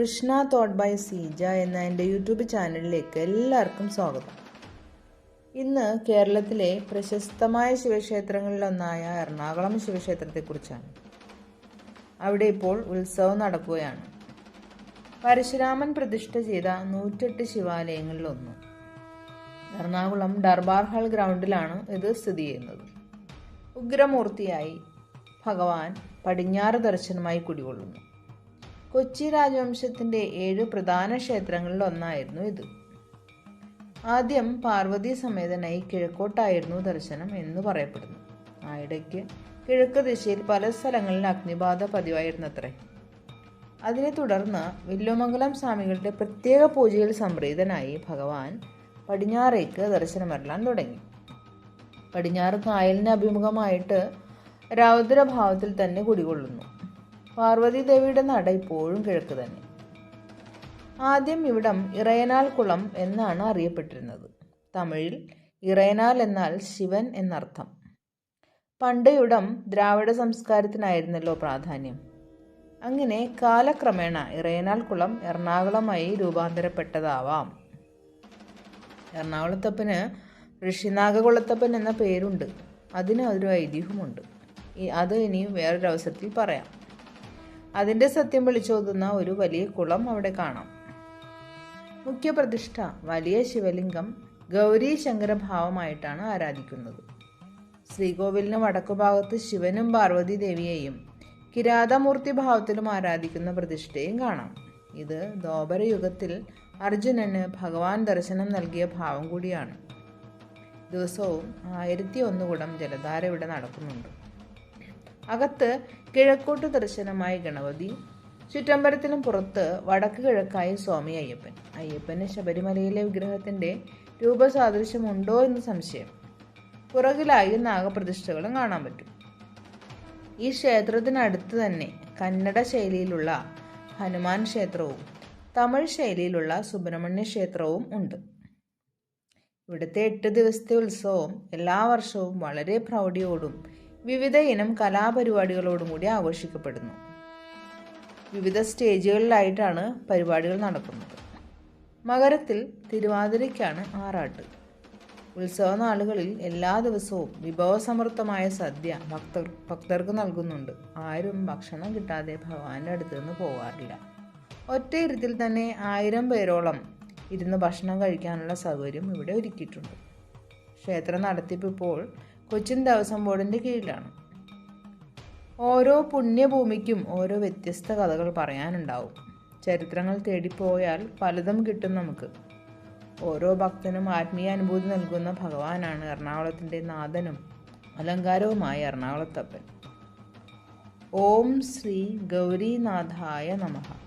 Krishna thought by Seeja എന്ന എന്റെ YouTube ചാനലിലേക്ക് എല്ലാവർക്കും സ്വാഗതം. ഇന്ന് കേരളത്തിലെ പ്രശസ്തമായ ശിവക്ഷേത്രങ്ങളിലൊന്നായ എറണാകുളം ശിവക്ഷേത്രത്തെക്കുറിച്ചാണ്. അവിടെ ഇപ്പോൾ ഉത്സവം നടക്കുകയാണ്. പരശുരാമൻ പ്രതിഷ്ഠ ചെയ്ത നൂറ്റെട്ട് ശിവാലയങ്ങളിലൊന്ന്. എറണാകുളം ദർബാർ ഹാൾ ഗ്രൗണ്ടിലാണ് ഇത് സ്ഥിതി ചെയ്യുന്നത്. ഉഗ്രമൂർത്തിയായി ഭഗവാൻ പടിഞ്ഞാറ് ദർശനമായി കുടികൊള്ളുന്നു. കൊച്ചി രാജവംശത്തിന്റെ ഏഴ് പ്രധാന ക്ഷേത്രങ്ങളിൽ ഒന്നായിരുന്നു ഇത്. ആദ്യം പാർവതി സമേതനായി കിഴക്കോട്ടായിരുന്നു ദർശനം എന്ന് പറയപ്പെടുന്നു. ആയിടയ്ക്ക് കിഴക്ക് ദിശയിൽ പല സ്ഥലങ്ങളിൽ അഗ്നിബാധ പതിവായിരുന്നത്രേ. അതിനെ തുടർന്ന് വില്ലുമംഗലം സ്വാമികളുടെ പ്രത്യേക പൂജയിൽ സംപ്രീതനായി ഭഗവാൻ പടിഞ്ഞാറേക്ക് ദർശനമരലാൻ തുടങ്ങി. പടിഞ്ഞാറ് കായലിന് അഭിമുഖമായിട്ട് രൗദ്രഭാവത്തിൽ തന്നെ കുടികൊള്ളുന്നു. പാർവതി ദേവിയുടെ നട ഇപ്പോഴും കിഴക്ക് തന്നെ. ആദ്യം ഇവിടം ഇറയനാൽ കുളം എന്നാണ് അറിയപ്പെട്ടിരുന്നത്. തമിഴിൽ ഇറയനാൽ എന്നാൽ ശിവൻ എന്നർത്ഥം. പണ്ട് ഇവിടം ദ്രാവിഡ സംസ്കാരത്തിനായിരുന്നല്ലോ പ്രാധാന്യം. അങ്ങനെ കാലക്രമേണ ഇറയനാൽ കുളം എറണാകുളമായി രൂപാന്തരപ്പെട്ടതാവാം. എറണാകുളത്തപ്പന് ഋഷിനാഗകുളത്തപ്പൻ എന്ന പേരുണ്ട്. അതിന് ഒരു ഐതിഹ്യമുണ്ട്. അത് ഇനി വേറൊരവസരത്തിൽ പറയാം. അതിന്റെ സത്യം വിളിച്ചോതുന്ന ഒരു വലിയ കുളം അവിടെ കാണാം. മുഖ്യപ്രതിഷ്ഠ വലിയ ശിവലിംഗം ഗൗരി ശങ്കരഭാവമായിട്ടാണ് ആരാധിക്കുന്നത്. ശ്രീകോവിലിന് വടക്കുഭാഗത്ത് ശിവനും പാർവതി ദേവിയെയും കിരാതമൂർത്തി ഭാവത്തിലും ആരാധിക്കുന്ന പ്രതിഷ്ഠയും കാണാം. ഇത് യുഗത്തിൽ അർജുനന് ഭഗവാൻ ദർശനം നൽകിയ ഭാവം കൂടിയാണ്. ദിവസവും ആയിരത്തി ഒന്ന് കുടം ജലധാര ഇവിടെ നടക്കുന്നുണ്ട്. അകത്ത് കിഴക്കോട്ട് ദർശനമായി ഗണപതി ചുറ്റമ്പലത്തിനും പുറത്ത് വടക്ക് കിഴക്കായി സ്വാമി അയ്യപ്പൻ. അയ്യപ്പന് ശബരിമലയിലെ വിഗ്രഹത്തിന്റെ രൂപസാദൃശ്യമുണ്ടോ എന്ന് സംശയം. പുറകിലായി നാഗപ്രതിഷ്ഠകളും കാണാൻ പറ്റും. ഈ ക്ഷേത്രത്തിനടുത്ത് തന്നെ കന്നഡ ശൈലിയിലുള്ള ഹനുമാൻ ക്ഷേത്രവും തമിഴ് ശൈലിയിലുള്ള സുബ്രഹ്മണ്യ ക്ഷേത്രവും ഉണ്ട്. ഇവിടുത്തെ എട്ട് ദിവസത്തെ ഉത്സവം എല്ലാ വർഷവും വളരെ പ്രൗഢിയോടും വിവിധ ഇനം കലാപരിപാടികളോടും കൂടി ആഘോഷിക്കപ്പെടുന്നു. വിവിധ സ്റ്റേജുകളിലായിട്ടാണ് പരിപാടികൾ നടക്കുന്നത്. മകരത്തിൽ തിരുവാതിരയ്ക്കാണ് ആറാട്ട്. ഉത്സവ നാളുകളിൽ എല്ലാ ദിവസവും വിഭവസമൃദ്ധമായ സദ്യ ഭക്തർ ഭക്തർക്ക് നൽകുന്നുണ്ട്. ആരും ഭക്ഷണം കിട്ടാതെ ഭഗവാന്റെ അടുത്ത് നിന്ന് പോകാറില്ല ഒറ്റ ഇരുത്തിൽ തന്നെ ആയിരം പേരോളം ഇരുന്ന് ഭക്ഷണം കഴിക്കാനുള്ള സൗകര്യം ഇവിടെ ഒരുക്കിയിട്ടുണ്ട്. ക്ഷേത്ര നടത്തിപ്പ് ഇപ്പോൾ കൊച്ചിൻ ദേവസ്വം ബോർഡിന്റെ കീഴിലാണ്. ഓരോ പുണ്യഭൂമിക്കും ഓരോ വ്യത്യസ്ത കഥകൾ പറയാനുണ്ടാവും. ചരിത്രങ്ങൾ തേടിപ്പോയാൽ പലതും കിട്ടും നമുക്ക്. ഓരോ ഭക്തനും ആത്മീയ അനുഭൂതി നൽകുന്ന ഭഗവാനാണ് എറണാകുളത്തിന്റെ നാഥനും അലങ്കാരവുമായ എറണാകുളത്തപ്പൻ. ഓം ശ്രീ ഗൗരീനാഥായ നമഃ.